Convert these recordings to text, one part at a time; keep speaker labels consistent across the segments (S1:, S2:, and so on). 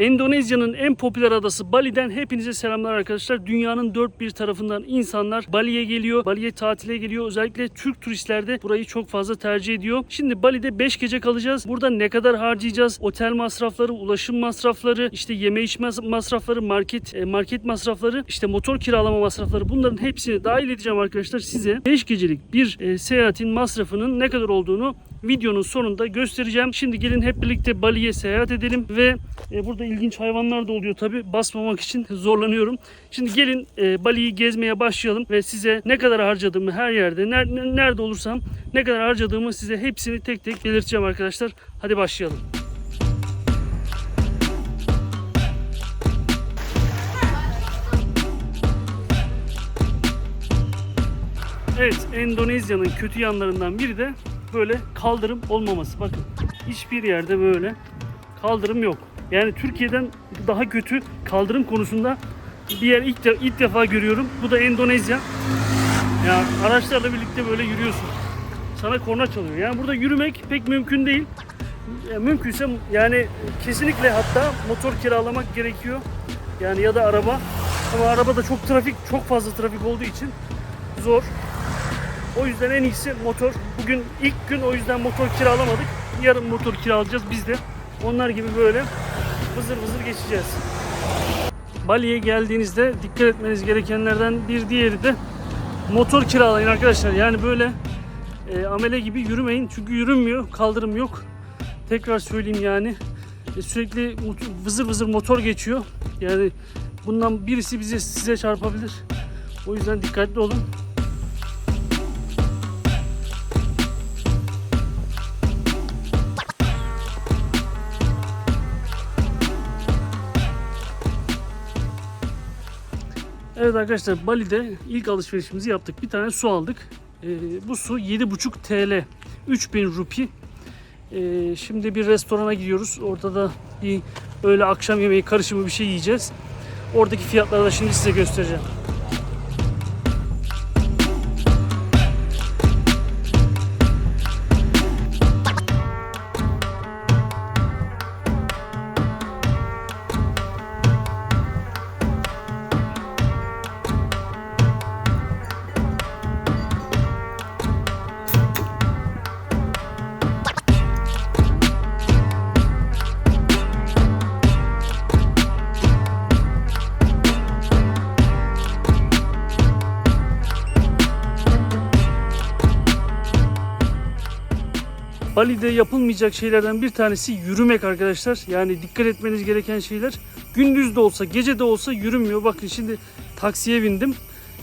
S1: Endonezya'nın en popüler adası Bali'den hepinize selamlar arkadaşlar. Dünyanın dört bir tarafından insanlar Bali'ye geliyor. Bali'ye tatile geliyor. Özellikle Türk turistler de burayı çok fazla tercih ediyor. Şimdi Bali'de 5 gece kalacağız. Burada ne kadar harcayacağız? Otel masrafları, ulaşım masrafları, işte yeme içme masrafları, market e, market masrafları, işte motor kiralama masrafları bunların hepsini dahil edeceğim arkadaşlar size. 5 gecelik bir e, seyahatin masrafının ne kadar olduğunu videonun sonunda göstereceğim. Şimdi gelin hep birlikte Bali'ye seyahat edelim ve e, burada ilginç hayvanlar da oluyor tabi basmamak için zorlanıyorum. Şimdi gelin e, Bali'yi gezmeye başlayalım ve size ne kadar harcadığımı her yerde ner- nerede olursam ne kadar harcadığımı size hepsini tek tek belirteceğim arkadaşlar. Hadi başlayalım. Evet, Endonezya'nın kötü yanlarından biri de böyle kaldırım olmaması. Bakın hiçbir yerde böyle kaldırım yok. Yani Türkiye'den daha kötü kaldırım konusunda bir yer ilk, de- ilk defa görüyorum. Bu da Endonezya. Ya araçlarla birlikte böyle yürüyorsun. Sana korna çalıyor. Yani burada yürümek pek mümkün değil. Ya mümkünse yani kesinlikle hatta motor kiralamak gerekiyor. Yani ya da araba. Ama arabada çok trafik, çok fazla trafik olduğu için zor. O yüzden en iyisi motor. Bugün ilk gün o yüzden motor kiralamadık. Yarın motor kiralayacağız biz de. Onlar gibi böyle vızır vızır geçeceğiz. Bali'ye geldiğinizde dikkat etmeniz gerekenlerden bir diğeri de motor kiralayın arkadaşlar. Yani böyle e, amele gibi yürümeyin. Çünkü yürünmüyor. Kaldırım yok. Tekrar söyleyeyim yani. E, sürekli vızır vızır motor geçiyor. Yani bundan birisi bize size çarpabilir. O yüzden dikkatli olun. Evet arkadaşlar Bali'de ilk alışverişimizi yaptık. Bir tane su aldık. Ee, bu su 7,5 TL. 3000 rupi. Ee, şimdi bir restorana gidiyoruz. Orada da bir öğle akşam yemeği karışımı bir şey yiyeceğiz. Oradaki fiyatları da şimdi size göstereceğim. Bali'de yapılmayacak şeylerden bir tanesi yürümek arkadaşlar. Yani dikkat etmeniz gereken şeyler. Gündüz de olsa, gece de olsa yürünmüyor. Bakın şimdi taksiye bindim.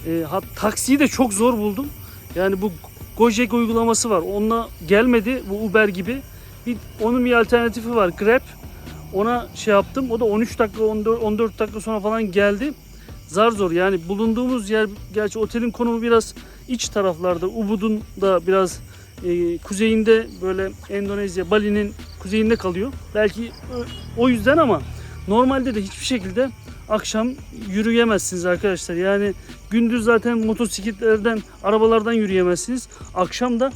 S1: E, ha, taksiyi de çok zor buldum. Yani bu Gojek uygulaması var. Onunla gelmedi bu Uber gibi. Bir, onun bir alternatifi var Grab. Ona şey yaptım. O da 13 dakika 14, 14 dakika sonra falan geldi. Zar zor yani bulunduğumuz yer gerçi otelin konumu biraz iç taraflarda. Ubud'un da biraz e, kuzeyinde böyle Endonezya, Bali'nin kuzeyinde kalıyor. Belki ö- o yüzden ama normalde de hiçbir şekilde akşam yürüyemezsiniz arkadaşlar. Yani gündüz zaten motosikletlerden, arabalardan yürüyemezsiniz. Akşam da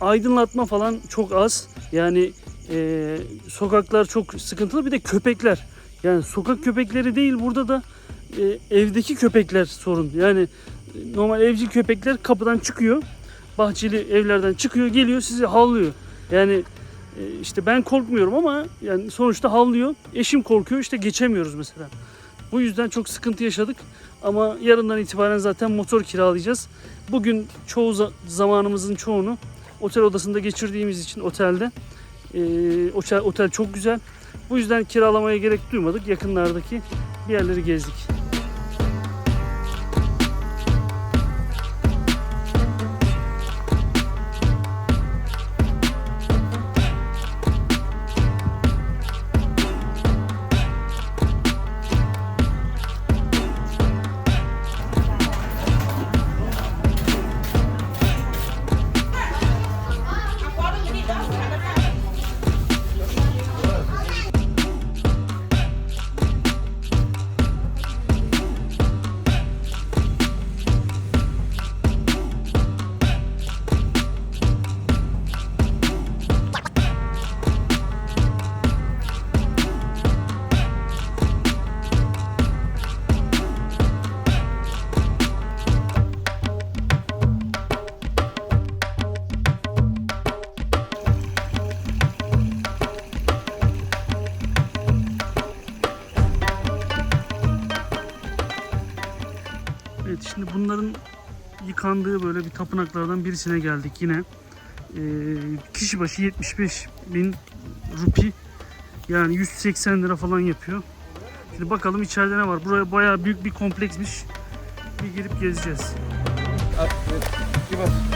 S1: aydınlatma falan çok az. Yani e, sokaklar çok sıkıntılı. Bir de köpekler. Yani sokak köpekleri değil burada da e, evdeki köpekler sorun. Yani e, normal evcil köpekler kapıdan çıkıyor bahçeli evlerden çıkıyor geliyor sizi havlıyor. Yani e, işte ben korkmuyorum ama yani sonuçta havlıyor. Eşim korkuyor işte geçemiyoruz mesela. Bu yüzden çok sıkıntı yaşadık. Ama yarından itibaren zaten motor kiralayacağız. Bugün çoğu za- zamanımızın çoğunu otel odasında geçirdiğimiz için otelde. e, otel, otel çok güzel. Bu yüzden kiralamaya gerek duymadık. Yakınlardaki bir yerleri gezdik. Evet şimdi bunların yıkandığı böyle bir tapınaklardan birisine geldik yine. Ee, kişi başı 75 bin rupi yani 180 lira falan yapıyor. Şimdi bakalım içeride ne var. Buraya bayağı büyük bir kompleksmiş. Bir girip gezeceğiz.
S2: Give us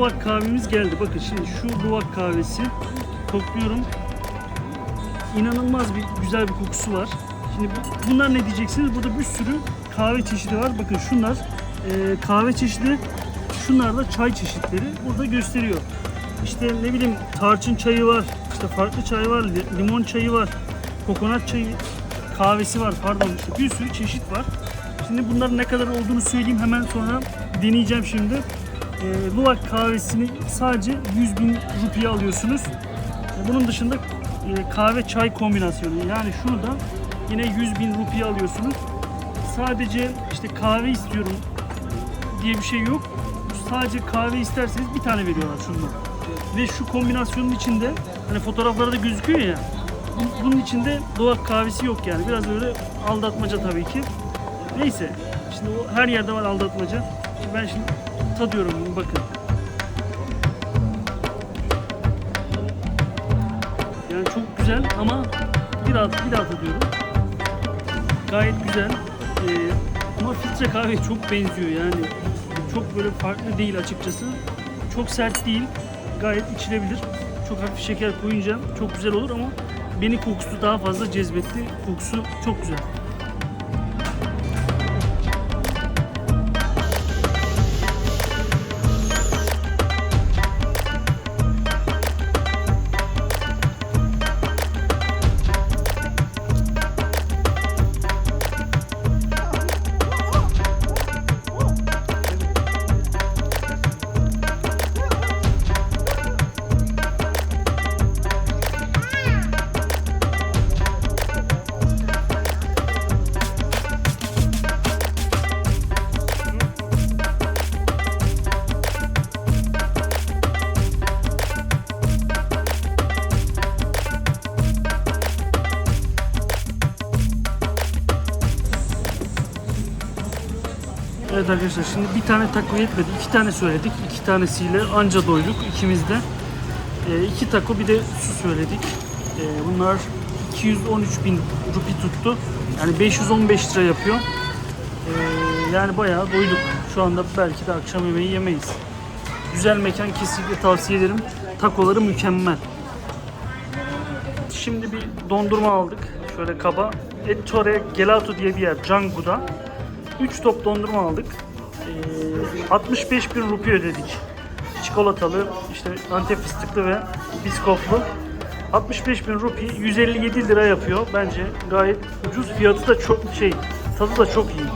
S1: Luwak kahvemiz geldi. Bakın şimdi şu luwak kahvesi kokluyorum. İnanılmaz bir güzel bir kokusu var. Şimdi bu- bunlar ne diyeceksiniz? Burada bir sürü kahve çeşidi var. Bakın şunlar e, kahve çeşidi. Şunlar da çay çeşitleri. Burada gösteriyor. İşte ne bileyim tarçın çayı var. İşte farklı çay var. li- Limon çayı var. Kokonat çayı kahvesi var. Pardon işte bir sürü çeşit var. Şimdi bunların ne kadar olduğunu söyleyeyim hemen sonra deneyeceğim şimdi. E, Luwak kahvesini sadece 100 bin rupiye alıyorsunuz. E, Bunun dışında e, kahve çay kombinasyonu yani şunu da yine 100 bin rupiye alıyorsunuz. Sadece işte kahve istiyorum diye bir şey yok. Sadece kahve isterseniz bir tane veriyorlar şundan. Ve şu kombinasyonun içinde hani fotoğraflarda gözüküyor ya bu- bunun içinde doğak kahvesi yok yani. Biraz böyle aldatmaca tabii ki. Neyse. Şimdi o her yerde var aldatmaca. Ben şimdi tadıyorum bunu bakın. Yani çok güzel ama bir daha, bir daha tadıyorum. Gayet güzel. Ee, ama filtre kahve çok benziyor yani. Çok böyle farklı değil açıkçası. Çok sert değil. Gayet içilebilir. Çok hafif şeker koyunca çok güzel olur ama beni kokusu daha fazla cezbetti. Kokusu çok güzel. Evet arkadaşlar şimdi bir tane taco yetmedi. iki tane söyledik. İki tanesiyle anca doyduk ikimiz de. Ee, iki taco bir de su söyledik. Ee, bunlar 213 bin rupi tuttu. Yani 515 lira yapıyor. Ee, yani bayağı doyduk. Şu anda belki de akşam yemeği yemeyiz. Güzel mekan kesinlikle tavsiye ederim. Takoları mükemmel. Şimdi bir dondurma aldık. Şöyle kaba. Ettore Gelato diye bir yer. Canggu'da. 3 top dondurma aldık. Ee, 65 bin rupi ödedik. Çikolatalı, işte antep fıstıklı ve biskoflu. 65 bin rupi 157 lira yapıyor. Bence gayet ucuz. Fiyatı da çok şey, tadı da çok iyi.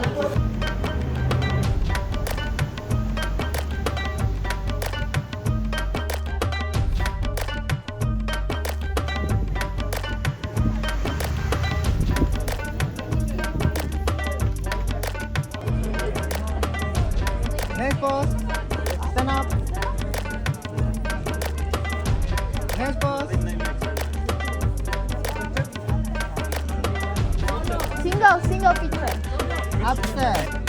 S2: boss. Stand up. Hands boss.
S3: Single, single picture. Upset.